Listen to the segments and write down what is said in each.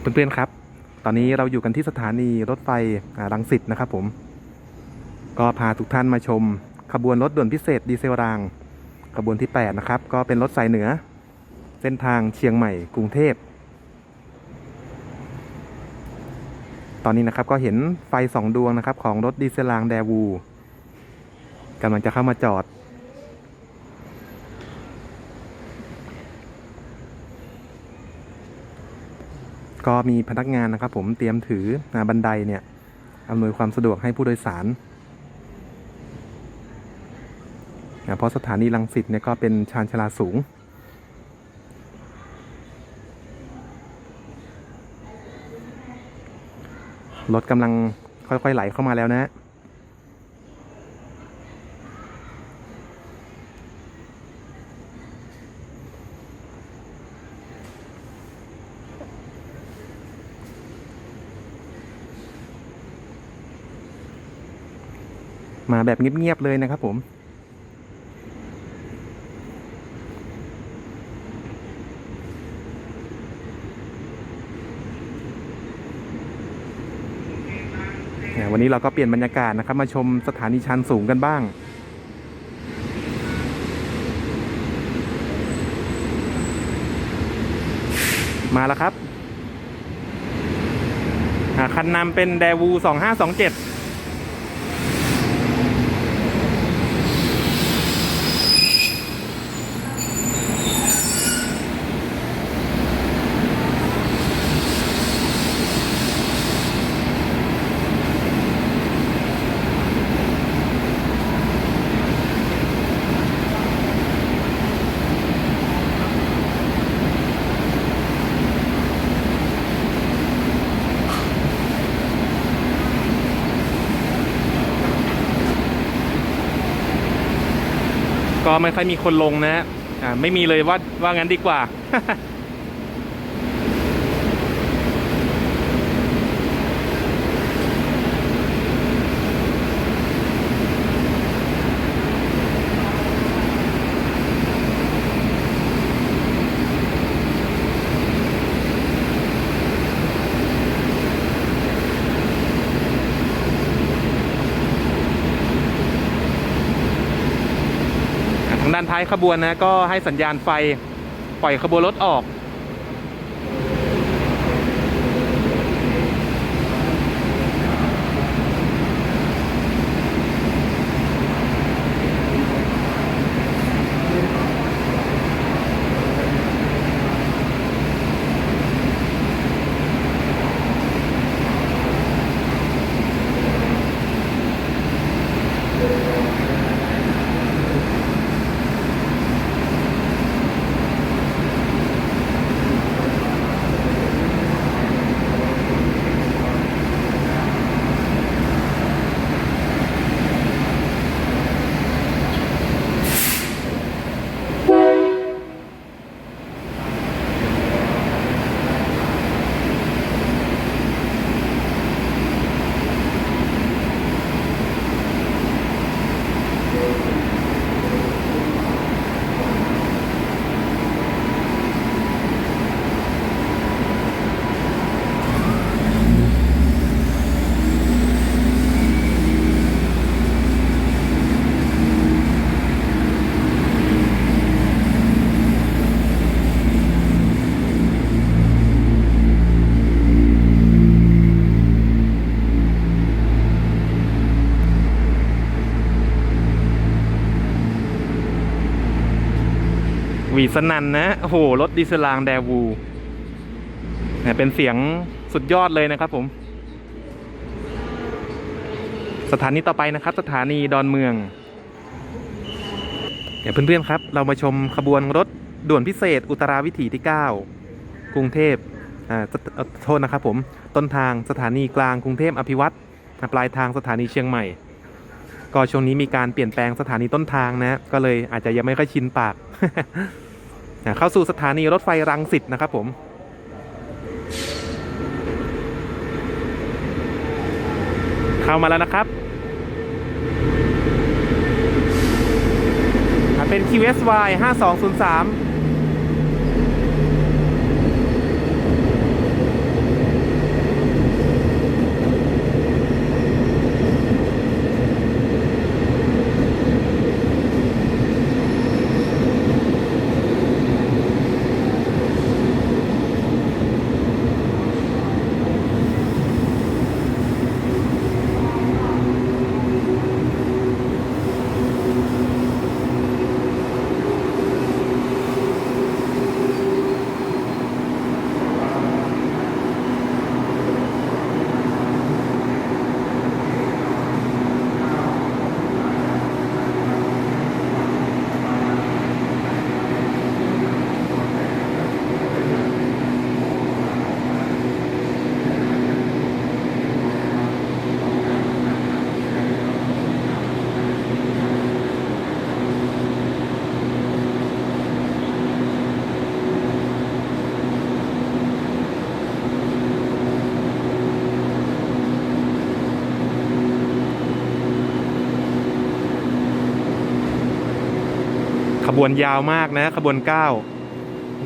เพื่อนๆครับ ตอนนี้เราอยู่กันที่สถานีรถไฟรังสิตนะครับผม ก็พาทุกท่านมาชม ขบวนรถด่วนพิเศษดีเซลราง ขบวนที่ 8 นะครับ ก็เป็นรถสายเหนือ เส้นทางเชียงใหม่กรุงเทพ ตอนนี้นะครับก็เห็นไฟสองดวงนะครับของรถดีเซลรางแดวูกำลังจะเข้ามาจอด ก็มีพนักงานนะครับ ผมเตรียมถือบันไดเนี่ยอำนวยความสะดวกให้ผู้โดยสารนะเพราะสถานีลังสิตเนี่ยก็เป็นชานชลาสูง รถกำลังค่อยๆไหลเข้ามาแล้วนะ มาแบบเงียบๆเลยนะครับผม วันนี้เราก็เปลี่ยนบรรยากาศนะครับ มาชมสถานีชันสูงกันบ้างมาแล้วครับคันนำเป็น d ดวู 2527 ก็ไม่ค่อยมีคนลงนะฮะอ่า ไม่มีเลยว่าว่างั้นดีกว่า ด้านท้ายขบวนนะก็ให้สัญญาณไฟปล่อยขบวนรถออก สนันนะ โอ้โห รถดีเซลรางแดวูเนี่เป็นเสียงสุดยอดเลยนะครับผม สถานีต่อไปนะครับ สถานีดอนเมือง เดี๋ยวเพื่อนๆครับ เรามาชมขบวนรถด่วนพิเศษ อุตราวิถีที่ 9 กรุงเทพอ่าโทษนะครับผม ต้นทางสถานีกลางกรุงเทพอภิวัตรปลายทางสถานีเชียงใหม่ ก็ช่วงนี้มีการเปลี่ยนแปลงสถานีต้นทางนะ ก็เลยอาจจะยังไม่ค่อยชินปาก เข้าสู่สถานีรถไฟรังสิตนะครับผมเข้ามาแล้วนะครับ เป็น QSY 5203 บวนยาวมากนะขบวนเก้า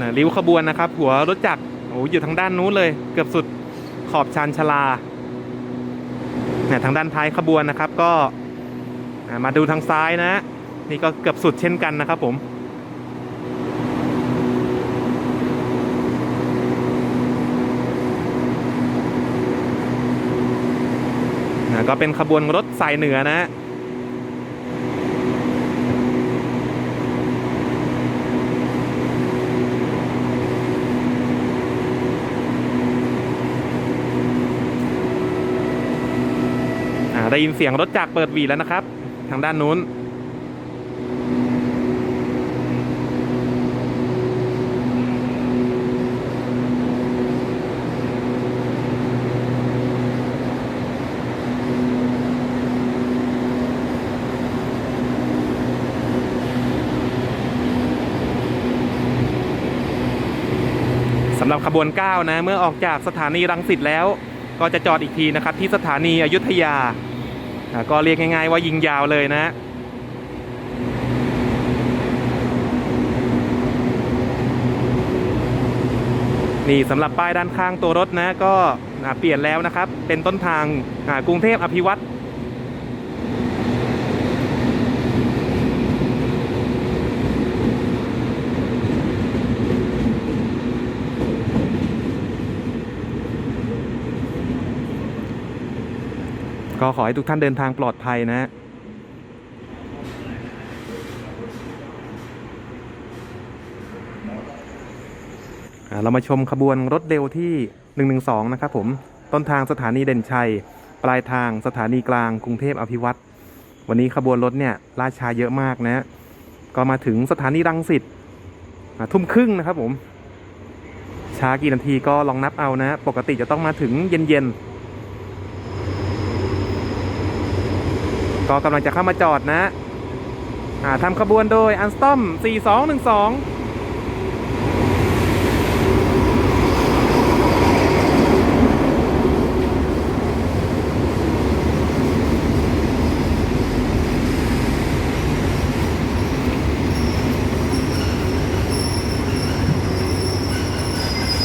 นะริ้วขบวนนะครับ หัวรถจักรโอ้อยู่ทางด้านนู้นเลย เกือบสุดขอบชานชาลาเนี่ยทางด้านท้ายขบวนนะครับ ก็มาดูทางซ้ายนะ นี่ก็เกือบสุดเช่นกันนะครับผมนะก็เป็นขบวนรถสายเหนือนะ ได้ยินเสียงรถจักรเปิดหวีแล้วนะครับ ทางด้านนู้น สำหรับขบวน 9 นะ เมื่อออกจากสถานีรังสิตแล้วก็จะจอดอีกทีนะครับ ที่สถานีอยุธยา ก็เรียกง่ายๆว่ายิงยาวเลยนะนี่สำหรับป้ายด้านข้างตัวรถนะก็เปลี่ยนแล้วนะครับ เป็นต้นทางกรุงเทพอภิวัตร ก็ขอให้ทุกท่านเดินทางปลอดภัยนะอ่าเรามาชมขบวนรถเร็วที่ 112 นะครับผม ต้นทางสถานีเด่นชัย ปลายทางสถานีกลางกรุงเทพอภิวัตรวันนี้ขบวนรถเนี่ยล่าช้าเยอะมากนะ ก็มาถึงสถานีรังสิตทุ่มครึ่งนะครับผม ช้ากี่นาทีก็ลองนับเอานะ ปกติจะต้องมาถึงเย็นๆ ก็กำลังจะเข้ามาจอดนะ อ่าทำขบวนโดยอันสตอม 4212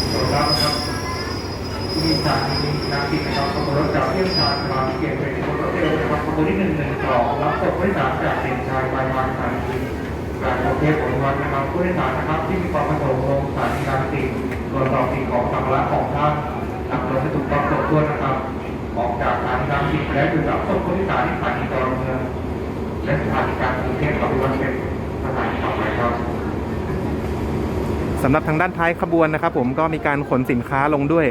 โปรดรับนะครับที่สถานีนักบินนะครับขบวนรถจากเที่ยงชาญมาเปลี่ยนเป็นขบวนรถเร็วนะครับขบวนที่หนึ่งหนึ่งสองรับส่งผู้โดยสารจากเด่นชัยไปมาสถานีการกรุงเทพมหานครนะครับ ผู้โดยสารนะครับ ที่มีความประสงค์ลงสถานีรังสิตตรวจสอบสิ่งของสัมภาระของท่านนำรถให้ถูกต้องครบถ้วนนะครับ ออกจากสถานีรังสิตแล้วจึงรับส่งผู้โดยสารที่สถานีดอนเมืองและสถานีการกรุงเทพมหานครเป็นสถานีต่อไปครับสำหรับทางด้านท้ายขบวนนะครับ ผมก็มีการขนสินค้าลงด้วย